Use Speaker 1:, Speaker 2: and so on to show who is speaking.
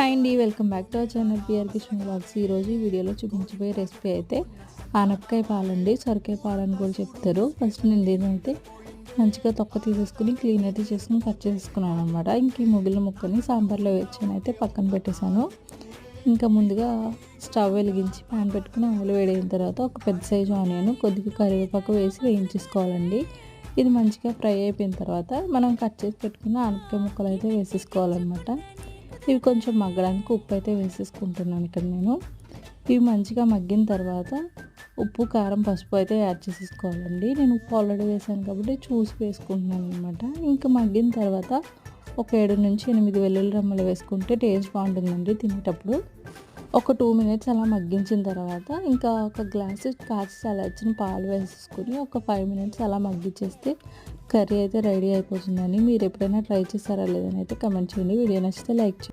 Speaker 1: Hi అండి welcome back to our channel PR Kishan blogs ఈరోజు ఈ వీడియోలో చూపించబోయే రెసిపీ అయితే ఆనపకాయ పాలండి. సొరకాయ పాలని కూడా చెప్తారు. ఫస్ట్ నేను దీనైతే మంచిగా తొక్క తీసేసుకుని క్లీన్ అయితే చేసుకుని కట్ చేసుకున్నాను అనమాట ఇంక ఈ ముగిలిన ముక్కని సాంబార్లో వేసాను అయితే పక్కన పెట్టేశాను. ఇంకా ముందుగా స్టవ్ వెలిగించి ప్యాన్ పెట్టుకుని ఆయిల్ వేడైన తర్వాత ఒక పెద్ద సైజు ఆనియన్ కొద్దిగా కరివేపాకు వేసి వేయించేసుకోవాలండి. ఇది మంచిగా ఫ్రై అయిపోయిన తర్వాత మనం కట్ చేసి పెట్టుకున్న ఆనపకాయ ముక్కలు అయితే వేసేసుకోవాలన్నమాట. ఇవి కొంచెం మగ్గడానికి ఉప్పు అయితే వేసేసుకుంటున్నాను ఇక్కడ నేను. ఇవి మంచిగా మగ్గిన తర్వాత ఉప్పు కారం పసుపు అయితే యాడ్ చేసేసుకోవాలండి. నేను ఉప్పు ఆల్రెడీ వేసాను కాబట్టి చూసి వేసుకుంటున్నాను అనమాట ఇంకా మగ్గిన తర్వాత ఒక ఏడు నుంచి ఎనిమిది వెల్లుల్లి రమ్మలు వేసుకుంటే టేస్ట్ బాగుంటుందండి తినేటప్పుడు. ఒక టూ మినిట్స్ అలా మగ్గించిన తర్వాత ఇంకా ఒక గ్లాస్ కాచి చల్లార్చిన పాలు వేసేసుకుని ఒక ఫైవ్ మినిట్స్ అలా మగ్గించేస్తే కర్రీ అయితే రెడీ అయిపోతుందని మీరు ఎప్పుడైనా ట్రై చేస్తారా లేదని అయితే కమెంట్ చేయండి. వీడియో నచ్చితే లైక్ చేయండి.